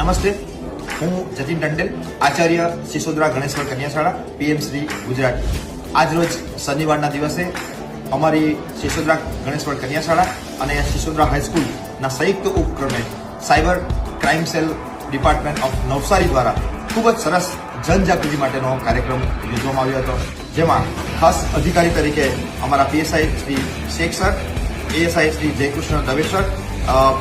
નમસ્તે. હું જતીન ટંડેલ, આચાર્ય શિશોદરા ગણેશ્વર કન્યાશાળા, પીએમ શ્રી ગુજરાત. આજરોજ શનિવારના દિવસે અમારી શિશોદરા ગણેશ્વર કન્યાશાળા અને શિશોદરા હાઈસ્કૂલના સંયુક્ત ઉપક્રમે cyber crime cell department of Navsari દ્વારા ખૂબ જ સરસ જનજાગૃતિ માટેનો કાર્યક્રમ યોજવામાં આવ્યો હતો. જેમાં ખાસ અધિકારી તરીકે અમારા PSI Shri Sheikh sir ASI Shri Jaykrishna Dave sir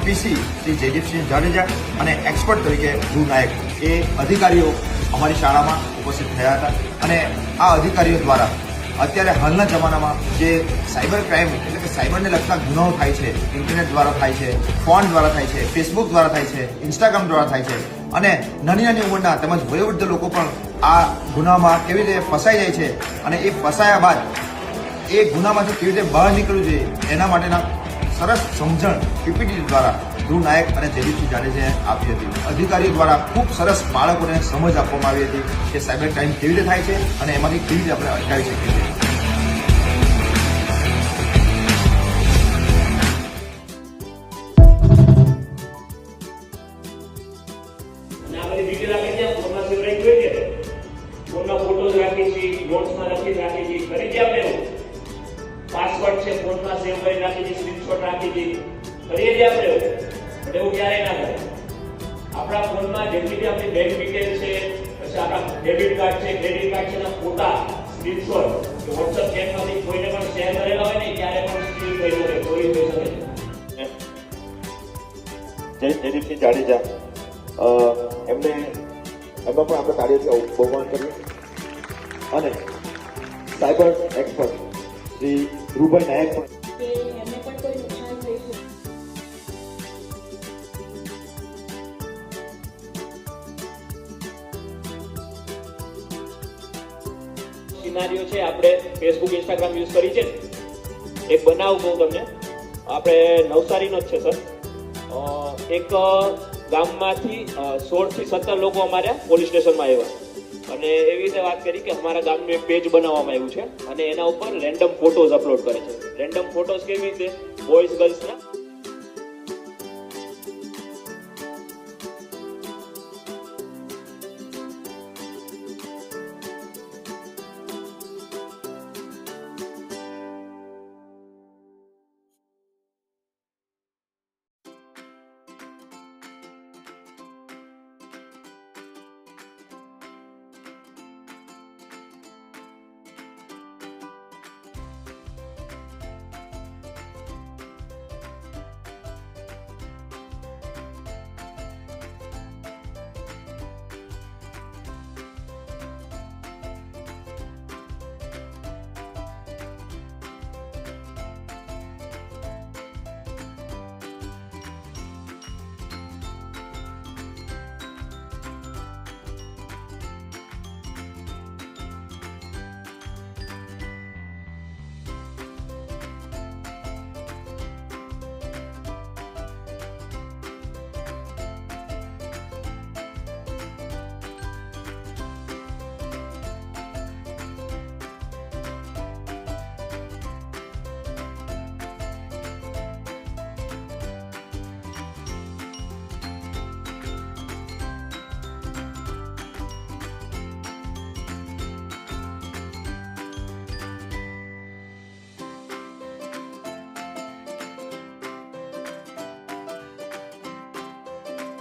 PC Shri Jaydeepsinh Jadeja અને એક્સપર્ટ તરીકે ધ્રુવ નાયક એ અધિકારીઓ અમારી શાળામાં ઉપસ્થિત થયા હતા અને આ અધિકારીઓ દ્વારા અત્યારે હાલના જમાનામાં જે સાયબર ક્રાઇમ એટલે કે સાયબરને લગતા ગુનાઓ થાય છે, ઇન્ટરનેટ દ્વારા થાય છે, ફોન દ્વારા થાય છે, ફેસબુક દ્વારા થાય છે, ઇન્સ્ટાગ્રામ દ્વારા થાય છે અને નાની નાની ઉંમરના તેમજ વયોવૃદ્ધ લોકો પણ આ ગુનામાં કેવી રીતે ફસાઈ જાય છે અને એ ફસાયા બાદ એ ગુનામાંથી કેવી રીતે બહાર નીકળવું જોઈએ એના માટેના સરસ સમજણ પીપીટી દ્વારા ધ્રુવ નાયક અને જયદીપસિંહ જાડેજાએ આપી હતી. અધિકારીઓ દ્વારા ખૂબ સરસ બાળકોને સમજ આપવામાં આવી હતી કે સાયબર ક્રાઇમ કેવી રીતે થાય છે અને એમાંથી કેવી રીતે આપણે અટકાવી શકીએ છીએ. ફોટોઝ રાખી છે. નોટ્સમાં લખી રાખી છે કરી દે આપણે પાસવર્ડ છે, ફોનમાં સેવ કરી રાખી દીધી સ્ક્રીનશોટ રાખી દીધી. કરીએ દે આપણે એવું પણ એવું ક્યારેય ના કરે આપણા ફોનમાં જેટલી બી આપણી બેંક ડિટેલ છે, પછી આપણા ડેબિટ કાર્ડ છે ક્રેડિટ કાર્ડ છે, એના ફોટા સ્ક્રીનશોટ કે વોટ્સઅપ ચેટમાંથી કોઈને પણ શેર કરેલા હોય ને, ક્યારે પણ સ્ટીલ થઈ શકે, ચોરી થઈ શકે. જાડેજા એમને, એમાં પણ આપણે કાર્યથી બહુમાન કર્યું અને સાયબર એક્સપર્ટ. શ્રી ધ્રુવભાઈ નાયક છે? સિનારીઓ છે આપણે ફેસબુક ઇન્સ્ટાગ્રામ યુઝ કરી છે એ એક બનાવ કહું તમને. આપણે નવસારીનો જ છે સર. અ, એક ગામમાંથી સોળથી સત્તર લોકો અમારે પોલીસ સ્ટેશનમાં આવ્યા. અને એવી રીતે વાત કરી કે અમારા ગામનું એક પેજ બનાવવામાં આવ્યું છે અને એના ઉપર રેન્ડમ ફોટોઝ અપલોડ કરે છે. રેન્ડમ ફોટોઝ કેવી રીતે? બોયઝ ગર્લ્સના